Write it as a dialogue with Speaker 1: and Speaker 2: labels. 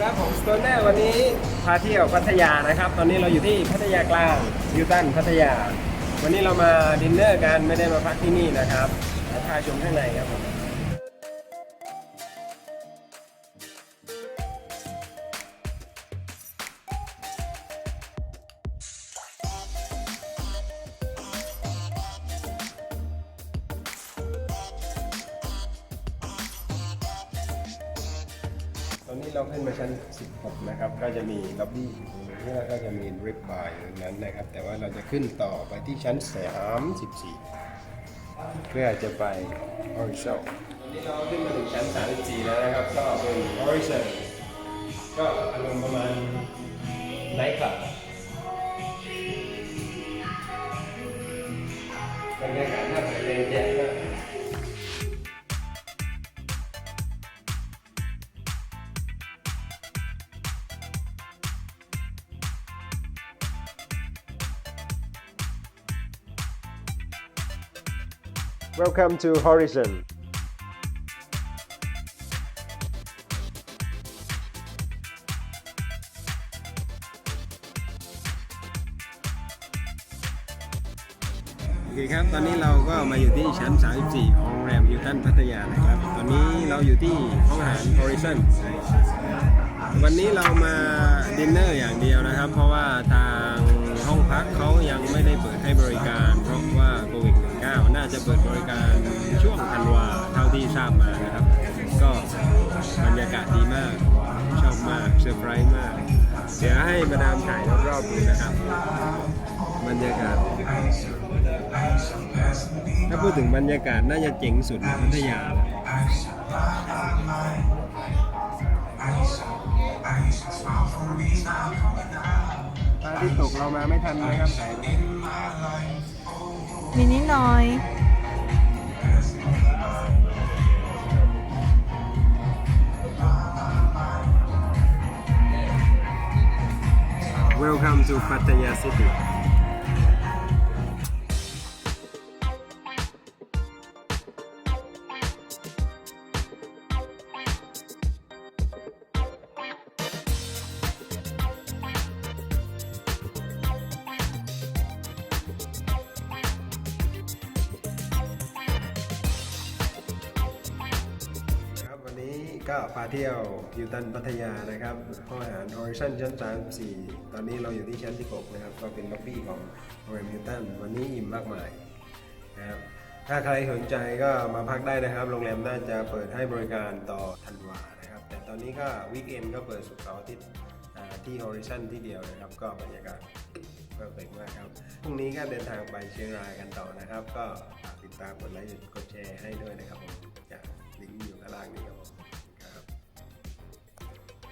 Speaker 1: ครับผมสโตนเนอร์วันนี้พาเที่ยวพัทยานะครับ ตอนนี้เราอยู่ที่พัทยากลางยูตันพัทยา วันนี้เรามาดินเนอร์กันไม่ได้มาพักที่นี่นะครับแล้วพาชมข้างในครับผม ตอนนี้เราขึ้นมาชั้น 16 นะครับ ก็จะมีล็อบบี้นี่แล้วก็จะมีริบบาร์อยู่ตรงนั้นนะครับ แต่ว่าเราจะขึ้นต่อไปที่ชั้น 34 เพื่อจะไป Horizon ตอนนี้เราขึ้นมาถึงชั้น 34 แล้วนะครับ ก็เป็น Horizon ก็อารมณ์ประมาณไนท์คลับบรรยากาศน่าจะเป็นแย่ Welcome to Horizon โอเคครับ ตอนนี้เราก็มาอยู่ที่ชั้น 34 ของโรงแรมฮิลตันพัทยานะครับ ตอนนี้เราอยู่ที่ห้องอาหาร Horizon วันนี้เรามาดินเนอร์อย่างเดียวนะครับ เพราะว่าทางห้องพักเขายังไม่ได้เปิดให้บริการ เพราะว่าโควิด -19 น่าจะเปิดบริการช่วงธันวาเท่าที่ทราบมานะครับ ก็บรรยากาศดีมากชอบมากเซอร์ไพรส์มาก เดี๋ยวให้มาดามถ่ายรอบๆดูนะครับ บรรยากาศ ถ้าพูดถึงบรรยากาศน่าจะเจ๋งสุดพัทยาตาที่ตกเรามาไม่ทันนะครับถ่
Speaker 2: มีนิดหน่อย
Speaker 1: Welcome to Pattaya City ก็พาเที่ยวยูตันพัทยานะครับห้องอาหาร Horizon ชั้น 34 ตอนนี้เราอยู่ที่ชั้นที่ 6 นะครับ ก็เป็นล็อบบี้ของโรงแรมยูตันวันนี้อิ่มมากมายนะครับถ้าใครสนใจก็มาพักได้นะครับ โรงแรมน่าจะเปิดให้บริการต่อธันวานะครับ แต่ตอนนี้ก็วีคเอนก็เปิดสุกเสาร์อาทิตย์ที่ Horizon ที่เดียวนะครับ ก็บรรยากาศเพอร์เฟกมากครับพรุ่งนี้ก็เดินทางไปเชียงรายกันต่อนะครับ ก็ฝากติดตามกดไลค์กดแชร์ให้ด้วยนะครับผมจากลิงก์อยู่ข้างล่างนี้ครับผม